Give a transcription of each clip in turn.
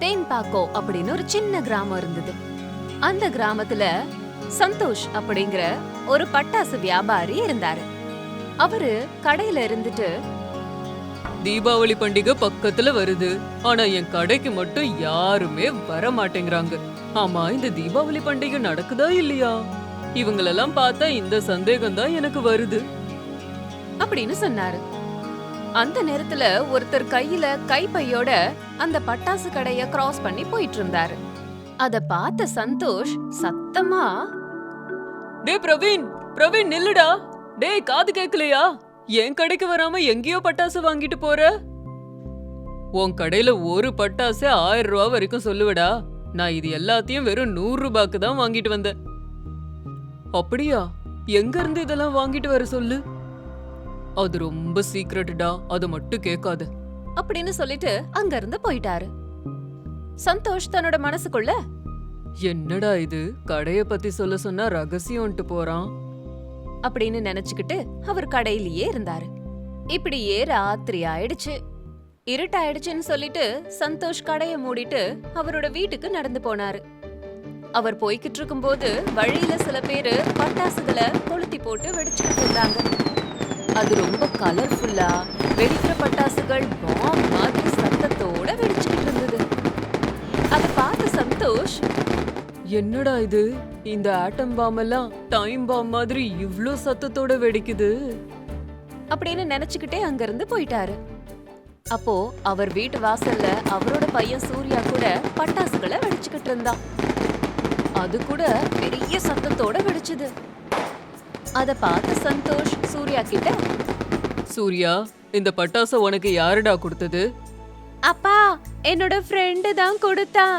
தேன்பாக்கோ அப்படின்னு ஒரு சின்ன கிராமம் இருந்தது. அந்த கிராமத்துல சந்தோஷ் அப்படிங்கிற ஒரு பட்டாசு வியாபாரி இருந்தாரு. அவரு கடையில இருந்துட்டு தீபாவளி பண்டிகை பக்கத்துல வருது. ஆனா என் கடைக்கு மட்டும் யாருமே வர மாட்டேங்கிறாங்க. ஆமா இந்த தீபாவளி பண்டிகை நடக்குதா இல்லையா? இவங்களெல்லாம் பார்த்தா இந்த சந்தேகம் தான் எனக்கு வருது. அப்படின்னு சொன்னாரு. அந்த நேரத்துல ஒருத்தர் கையில கைப்பையோட அந்த பட்டாசு கடைய கிராஸ் பண்ணி போயிட்டு இருந்தாரு அத பார்த்த சந்தோஷ் சத்தமா டே பிரவீன் பிரவீன் நில்லுடா. டேய் காது கேக்கலையா? என் கடைக்கு வராம எங்கேயோ பட்டாசு வாங்கிட்டு போற? உன் கடையில ஒரு பட்டாசு ஆயிரம் ரூபா வரைக்கும் சொல்லுவடா. நான் இது எல்லாத்தையும் வெறும் நூறு ரூபாய்க்கு தான் வாங்கிட்டு வந்தேன். அப்படியா? எங்க இருந்து இதெல்லாம் வாங்கிட்டு வர சொல்லு? அது ரொம்ப சீக்ரெட்டடா அதை மட்டும் கேட்காத. அப்படின்னு சொல்லிட்டு அங்க இருந்து போயிட்டாரு. சந்தோஷ் தன்னோட மனசுக்குள்ள என்னடா இது? கடைய பத்தி சொல்ல சொன்னா ரகசியம்ட்டு போறான். அப்படின்னு நினைச்சுக்கிட்டு அவர் கடையிலேயே இருந்தாரு. இப்படியே ராத்திரி ஆயிடுச்சு. இருட்டாயிடுச்சுன்னு சொல்லிட்டு சந்தோஷ் கடைய மூடிட்டு அவரோட வீட்டுக்கு நடந்து போனாரு. அவர் போய்கிட்டு இருக்கும்போது வழியில சில பேரு பட்டாசுகளை கொளுத்தி போட்டு வெடிச்சுக்கிட்டு இருந்தாங்க. அது ரொம்ப கலர்ஃபுல்லா வெடிக்கிற பட்டாசுகள் பாம் மாதிரி சத்தத்தோட வெடிச்சுக்கிட்டு இருந்தது. அதை பார்த்த சந்தோஷ் என்னடா இது? இந்த ஆட்டம் பாம் எல்லாம் டைம் பாம் மாதிரி இவ்ளோ சத்தத்தோட வெடிக்குது? அப்படின்னு நினைச்சுக்கிட்டே அங்கிருந்து போயிட்டாரு. அப்போ அவர் வீட்டு வாசல்ல அவரோட பையன் சூர்யா கூட பட்டாசுகளை வெடிச்சுக்கிட்டு இருந்தான். அது கூட பெரிய சத்தத்தோட வெடிச்சது. அத பார்த்த சந்தோஷ் சூர்யா கிட்ட சூர்யா இந்த பட்டாசை உனக்கு யாருடா கொடுத்தது? அப்பா என்னோட ஃப்ரெண்டு தான் கொடுத்தான்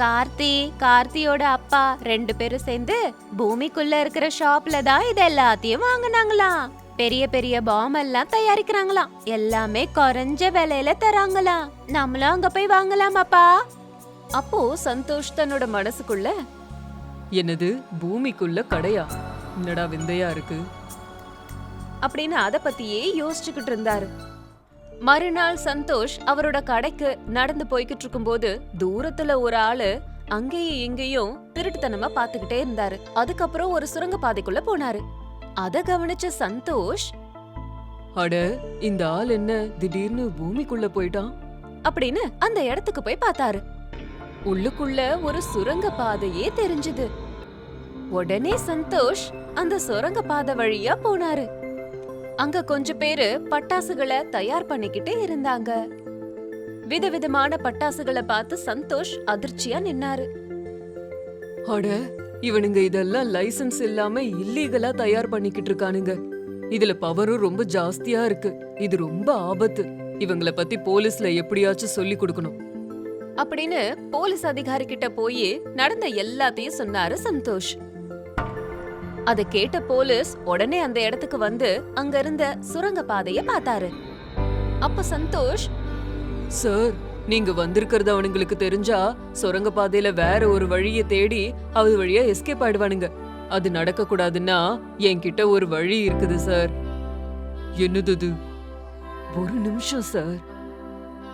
கார்த்தி கார்த்தியோட அப்பா ரெண்டு பேரும் சேர்ந்து பூமிக்குள்ள இருக்கிற ஷாப்ல தான் இது எல்லாத்தையும் வாங்குனாங்களாம். பெரிய பெரிய பாம் எல்லாம் தயாரிக்கிறாங்களாம். எல்லாமே குறைஞ்ச விலையில தராங்களாம். நம்மளும் அங்க போய் வாங்கலாமாப்பா அப்போ சந்தோஷ் தன்னோட மனசுக்குள்ள என்னது பூமிக்குள்ள கடையா? என்னடா விந்தையா இருக்கு? அப்படின்னு அத பத்தியே யோசிச்சுக்கிட்டு இருந்தாரு. மறுநாள் சந்தோஷ் அவரோட கடைக்கு நடந்து போய்கிட்டு இருக்கும்போது தூரத்துல ஒரு ஆளு அங்கேயும் இங்கேயும் திருட்டுத்தனமா பாத்துக்கிட்டே இருந்தாரு. அதுக்கப்புறம் ஒரு சுரங்க பாதைக்குள்ள போனாரு. அத கவனிச்ச சந்தோஷ் அட இந்த ஆள் என்ன திடீர்னு பூமிக்குள்ள போயிட்டான்? அப்படின்னு அந்த இடத்துக்கு போய் பார்த்தாரு. உள்ளுக்குள்ள ஒரு சுரங்க பாதையே தெரிஞ்சது. உடனே சந்தோஷ் அந்த சுரங்க பாதை வழியா போனாரு. அங்க கொஞ்ச பேரு பட்டாசுகளை தயார் பண்ணிக்கிட்டே இருந்தாங்க. விதவிதமான பட்டாசுகளை பார்த்து சந்தோஷ் அதிர்ச்சியா நின்னாரு. அட இவனுங்க இதெல்லாம் லைசென்ஸ் இல்லாம இல்லீகலா தயார் பண்ணிக்கிட்டு இருக்கானுங்க. இதுல பவரும் ரொம்ப ஜாஸ்தியா இருக்கு. இது ரொம்ப ஆபத்து. இவங்கள பத்தி போலீஸ்ல எப்படியாச்சும் சொல்லி கொடுக்கணும். அப்படின்னு போலீஸ் அதிகாரி கிட்ட போய் நடந்த எல்லாத்தையும் சொன்னாரு சந்தோஷ். அத கேட்ட போலீஸ் உடனே அந்த இடத்துக்கு வந்து அங்க இருந்த சுரங்க பாதைய பார்த்தாரு. அப்ப சந்தோஷ் சார் நீங்க வந்திருக்கிறது அவனுங்களுக்கு தெரிஞ்சா சுரங்க பாதையில வேற ஒரு வழிய தேடி அது வழியா எஸ்கேப் ஆயிடுவானுங்க. அது நடக்க கூடாதுன்னா என்கிட்ட ஒரு வழி இருக்குது சார். என்னது? ஒரு நிமிஷம் சார்.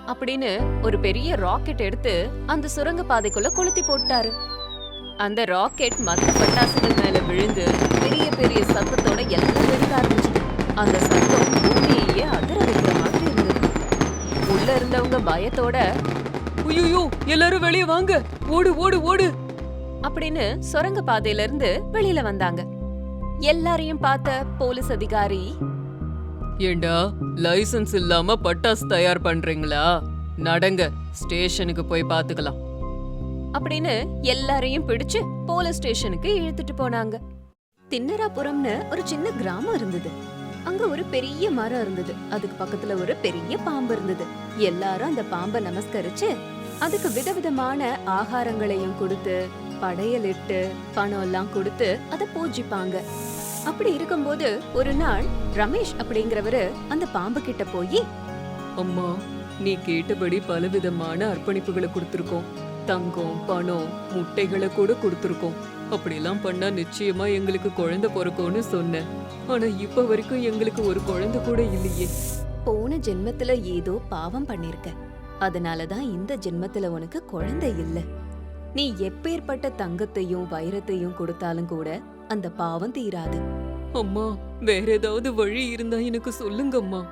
அப்படின்னு ஒரு பெரிய ராக்கெட் எடுத்து அந்த சுரங்க பாதைக்குள்ள கொளுத்தி போட்டாரு. அந்த ராக்கெட் மத்த பட்டாசுகள் மேல விழுந்து பெரிய பெரிய சத்தத்தோட எல்லாம் வெடிக்க ஆரம்பிச்சது. அந்த சத்தம் பூமியையே அதிர வைக்கிற மாதிரி இருந்தது. உள்ள இருந்தவங்க பயத்தோட ஐயோ எல்லாரும் வெளியே வாங்க. ஓடு ஓடு ஓடு. அப்படின்னு சுரங்க பாதையில இருந்து வெளியில வந்தாங்க. எல்லாரையும் பார்த்த போலீஸ் அதிகாரி ஏண்டா லைசன்ஸ் இல்லாம பட்டாசு தயார் பண்றீங்களா? நடங்க ஸ்டேஷனுக்கு போய் பாத்துக்கலாம். அப்படின்னு எல்லாரையும் பிடிச்சு போலீஸ் ஸ்டேஷனுக்கு இழுத்துட்டு போனாங்க. தின்னராபுரம்னு ஒரு சின்ன கிராமம் இருந்தது. அங்க ஒரு பெரிய மரம் இருந்தது. அதுக்கு பக்கத்துல ஒரு பெரிய பாம்பு இருந்தது. எல்லாரும் அந்த பாம்பை நமஸ்கரிச்சு அதுக்கு விதவிதமான ஆகாரங்களையும் கொடுத்து படையலிட்டு பணம் எல்லாம் கொடுத்து அதை பூஜிப்பாங்க. அப்படி இருக்கும்போது ஒரு நாள் ரமேஷ் அப்படிங்கிறவரு அந்த பாம்பு கிட்ட போய் அம்மா நீ கேட்டபடி பலவிதமான அர்ப்பணிப்புகளை கொடுத்துருக்கோம். தங்கம் பணம் முட்டைகளை கூட கொடுத்துருக்கோம். அப்படியெல்லாம் பண்ணா நிச்சயமா எங்களுக்கு குழந்தை பிறக்கும்னு சொன்னேன். ஆனா இப்ப வரைக்கும் எங்களுக்கு ஒரு குழந்தை கூட இல்லையே. போன ஜென்மத்துல ஏதோ பாவம் பண்ணிருக்க. அதனாலதான் இந்த ஜென்மத்துல உனக்கு குழந்தை இல்ல. நீ எப்பேற்பட்ட தங்கத்தையும் வைரத்தையும் கொடுத்தாலும் கூட அந்த பாவம் தீராது. அம்மா வேற ஏதாவது வழி இருந்தா எனக்கு சொல்லுங்கம்மா.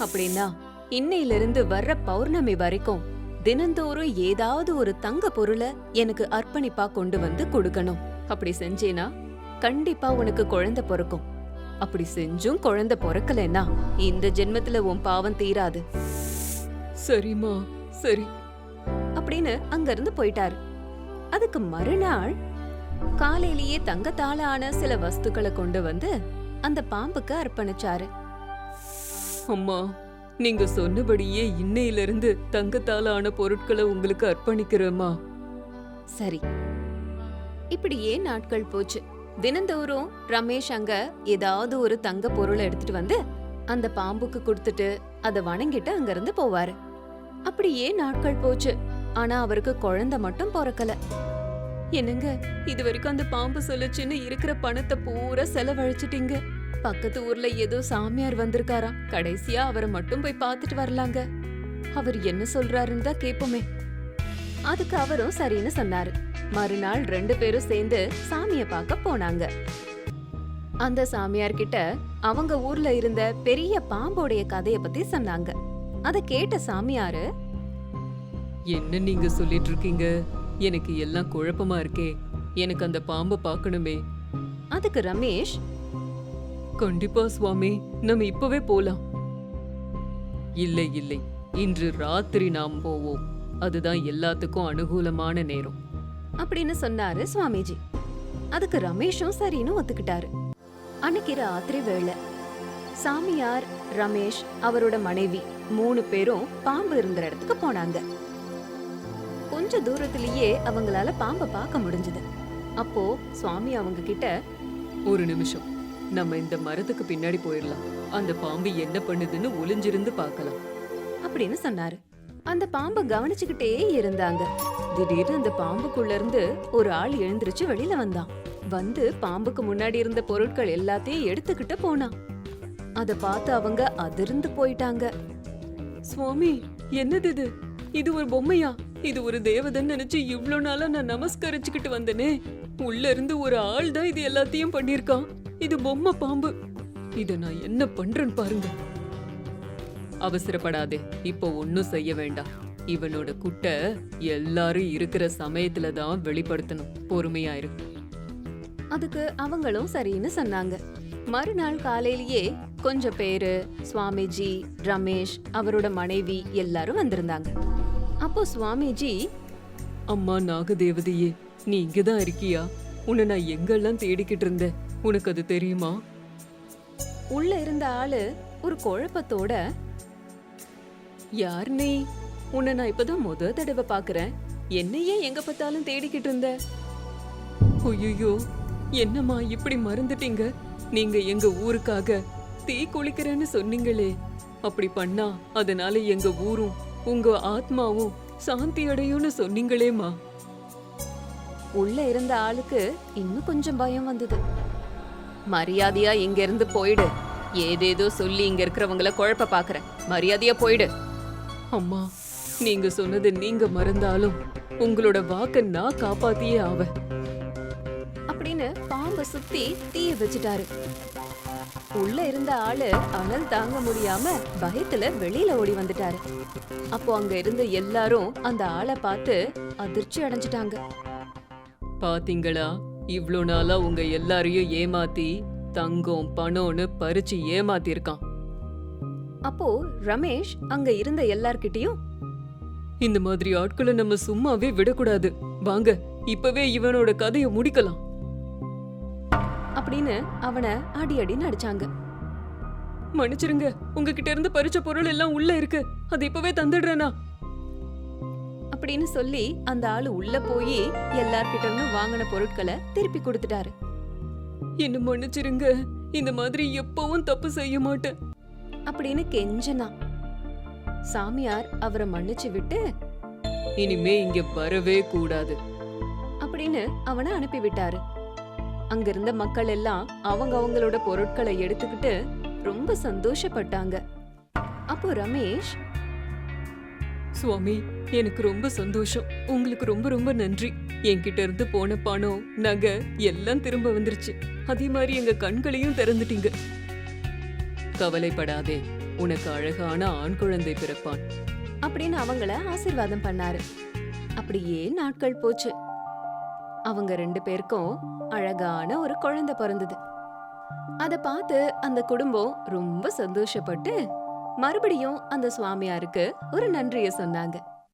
அப்படின்னா இன்னையில இருந்து வர்ற பௌர்ணமி வரைக்கும் தினந்தோறும் ஏதாவது ஒரு தங்க பொருளை எனக்கு அர்ப்பணிப்பா கொண்டு வந்து கொடுக்கணும். அப்படி செஞ்சேனா கண்டிப்பா உனக்கு குழந்தை பிறக்கும். அப்படி செஞ்சும் குழந்தை பிறக்கலைன்னா இந்த ஜென்மத்துல உன் பாவம் தீராது. சரிம்மா சரி. அப்படின்னு அங்கிருந்து போயிட்டாரு. அதுக்கு மறுநாள் காலையிலேயே தங்கத்தால ஆன சில வஸ்துக்களை கொண்டு வந்து அந்த பாம்புக்கு அர்ப்பணிச்சாரு. அம்மா நீங்க சொன்னபடியே இன்னையில இருந்து தங்கத்தால ஆன பொருட்களை உங்களுக்கு அர்ப்பணிக்கிறேம்மா. சரி. இப்படியே நாட்கள் போச்சு? தினந்தோறும் ரமேஷ் அங்க ஏதாவது ஒரு தங்க பொருளை எடுத்துட்டு வந்து அந்த பாம்புக்கு கொடுத்துட்டு அதை வணங்கிட்டு அங்கிருந்து போவாரு. அப்படியே நாட்கள் போச்சு? ஆனா அவருக்கு குழந்தை மட்டும் பிறக்கல. என்னங்க இது வரைக்கும் அந்த பாம்பு சொல்லுச்சுன்னு இருக்கிற பணத்தை பூரா செலவழிச்சிட்டீங்க. பக்கத்து ஊர்ல ஏதோ சாமியார் வந்திருக்காராம். கடைசியா அவரை மட்டும் போய் பார்த்துட்டு வரலாங்க. அவர் என்ன சொல்றாருன்னு தான் கேப்போமே. அதுக்கு அவரும் சரின்னு சொன்னாரு. மறுநாள் ரெண்டு பேரும் சேர்ந்து சாமிய பார்க்க போனாங்க. அந்த சாமியார் கிட்ட அவங்க ஊர்ல இருந்த பெரிய பாம்போடைய கதைய பத்தி சொன்னாங்க. அத கேட்ட சாமியாரு என்ன நீங்க சொல்லிட்டு இருக்கீங்க எனக்கு எல்லாம் குழப்பமா இருக்கே. எனக்கு அந்த பாம்பை பார்க்கணுமே. அதுக்கு ரமேஷ் கண்டிப்பா சுவாமி. நம்ம இப்பவே போலாம். இல்லை இல்லை. இன்று ராத்திரி நாம் போவோம். அதுதான் எல்லாத்துக்கும் அனுகூலமான நேரம். அப்படின்னு சொன்னாரு சுவாமிஜி. அதுக்கு ரமேஷும் சரின்னு ஒத்துக்கிட்டாரு. அன்னைக்கு ராத்திரி வேளை சாமியார் ரமேஷ் அவரோட மனைவி மூணு பேரும் பாம்பு இருந்த இடத்துக்கு போனாங்க. கொஞ்ச தூரத்திலேயே அவங்களால பாம்பை பார்க்க முடிஞ்சது. அப்போ சுவாமி அவங்க கிட்ட ஒரு நிமிஷம். நம்ம இந்த மரத்துக்கு பின்னாடி போயிடலாம் அந்த பாம்பு என்ன பண்ணுதுன்னு ஒளிஞ்சிருந்து பார்க்கலாம். அப்படின்னு சொன்னாரு. அந்த பாம்பை கவனிச்சுக்கிட்டே இருந்தாங்க. திடீர்னு அந்த பாம்புக்குள்ள இருந்து ஒரு ஆள் எழுந்திருச்சு வெளியில வந்தான். வந்து பாம்புக்கு முன்னாடி இருந்த பொருட்கள் எல்லாத்தையும் எடுத்துக்கிட்டு போனான். அத பார்த்து அவங்க அதிர்ந்து போயிட்டாங்க. சுவாமி என்னது இது? இது ஒரு பொம்மையா? இது ஒரு தேவதன் நினைச்சு இவ்ளோ நாளா நான் நமஸ்கரிச்சுக்கிட்டு வந்தனே. உள்ள இருந்து ஒரு ஆள் தான் இது எல்லாத்தையும் பண்ணிருக்கான் இது பொம்மை பாம்பு. இத நான் என்ன பண்றேன்னு பாருங்க. அவசரப்படாதே. இப்போ ஒன்னும் செய்ய வேண்டாம். இவனோட குட்டை எல்லாரும் இருக்கிற சமயத்துல தான் வெளிப்படுத்தணும். பொறுமையா இரு. அதுக்கு அவங்களும் சரின்னு சொன்னாங்க. மறுநாள் காலையிலேயே கொஞ்சம் பேரு சுவாமிஜி ரமேஷ் அவரோட மனைவி எல்லாரும் வந்திருந்தாங்க. அப்போ சுவாமிஜி அம்மா நாகதேவதையே நீ இங்கதான் இருக்கியா? உன்னை நான் எங்கெல்லாம் தேடிக்கிட்டு இருந்தேன்? உனக்கு அது தெரியுமா? உள்ள இருந்த ஆளு ஒரு குழப்பத்தோட யார் நீ? உன்னை நான் இப்பதான் முத தடவை பாக்குறேன். என்னையே எங்க பார்த்தாலும் தேடிக்கிட்டு இருந்த? ஐயோ என்னம்மா இப்படி மறந்துட்டீங்க? நீங்க எங்க ஊருக்காக தீ குளிக்கிறேன்னு சொன்னீங்களே. அப்படி பண்ணா அதனால எங்க ஊரும் உங்க ஆத்மாவும் சாந்தி அடையும்னு சொன்னீங்களேம்மா. உள்ள இருந்த ஆளுக்கு இன்னும் கொஞ்சம் பயம் வந்தது. மரியாதையா இங்க இருந்து போயிடு. ஏதேதோ சொல்லி இங்க இருக்கிறவங்கள குழப்ப பாக்குற மரியாதையா போயிடு. அம்மா நீங்க சொன்னது நீங்க மறந்தாலும் உங்களோட வாக்க நான் காப்பாத்தியே ஆவேன். அப்படின்னு பாம்பை சுத்தி தீய வச்சுட்டாரு. உள்ள இருந்த ஆளு அனல் தாங்க முடியாம பயத்துல வெளியில ஓடி வந்துட்டாரு. அப்போ அங்க இருந்த எல்லாரும் அந்த ஆளை பார்த்து அதிர்ச்சி அடைஞ்சிட்டாங்க. பாத்தீங்களா? இவ்ளோ நாளா உங்க எல்லாரையும் ஏமாத்தி தங்கம் பணம்னு பறிச்சு ஏமாத்திருக்கான். அப்போ ரமேஷ் அங்க இருந்த எல்லார்கிட்டயும்? இந்த மாதிரி ஆட்களை நம்ம சும்மாவே விடக்கூடாது. வாங்க இப்பவே இவனோட கதைய முடிக்கலாம். அப்படின்னு அவனை அடி அடின்னு அடிச்சாங்க. மன்னிச்சிருங்க உங்ககிட்ட இருந்து பறிச்ச பொருள் எல்லாம் உள்ள இருக்கு. அது இப்பவே தந்துடுறேனா அப்படின்னு சொல்லி அந்த ஆளு உள்ள போய் எல்லார்கிட்ட இருந்தும் வாங்கின பொருட்களை திருப்பி கொடுத்துட்டாரு. என்ன மன்னிச்சிருங்க. இந்த மாதிரி எப்பவும் தப்பு செய்ய மாட்டேன். அப்படின்னு கெஞ்சனா. சாமியார் அவரை மன்னிச்சு விட்டு இனிமே இங்க வரவே கூடாது. அப்படின்னு அவனை அனுப்பி விட்டாரு. அங்கிருந்த மக்கள் எல்லாம் அவங்க அவங்களோட பொருட்களை எடுத்துக்கிட்டு ரொம்ப சந்தோஷப்பட்டாங்க. அப்போ ரமேஷ் சுவாமி எனக்கு ரொம்ப சந்தோஷம். உங்களுக்கு ரொம்ப ரொம்ப நன்றி. என்கிட்ட இருந்து போன பணம் நகை எல்லாம் திரும்ப வந்துருச்சு. அதே மாதிரி எங்க கண்களையும் திறந்துட்டீங்க. கவலைப்படாதே. உனக்கு அழகான ஆண் குழந்தை பிறப்பான். அப்படின்னு அவங்கள ஆசீர்வாதம் பண்ணாரு. அப்படியே நாட்கள் போச்சு. அவங்க ரெண்டு பேருக்கும் அழகான ஒரு குழந்தை பிறந்தது. அத பார்த்து அந்த குடும்பம் ரொம்ப சந்தோஷப்பட்டு மறுபடியும் அந்த சுவாமியாருக்கு ஒரு நன்றியை சொன்னாங்க.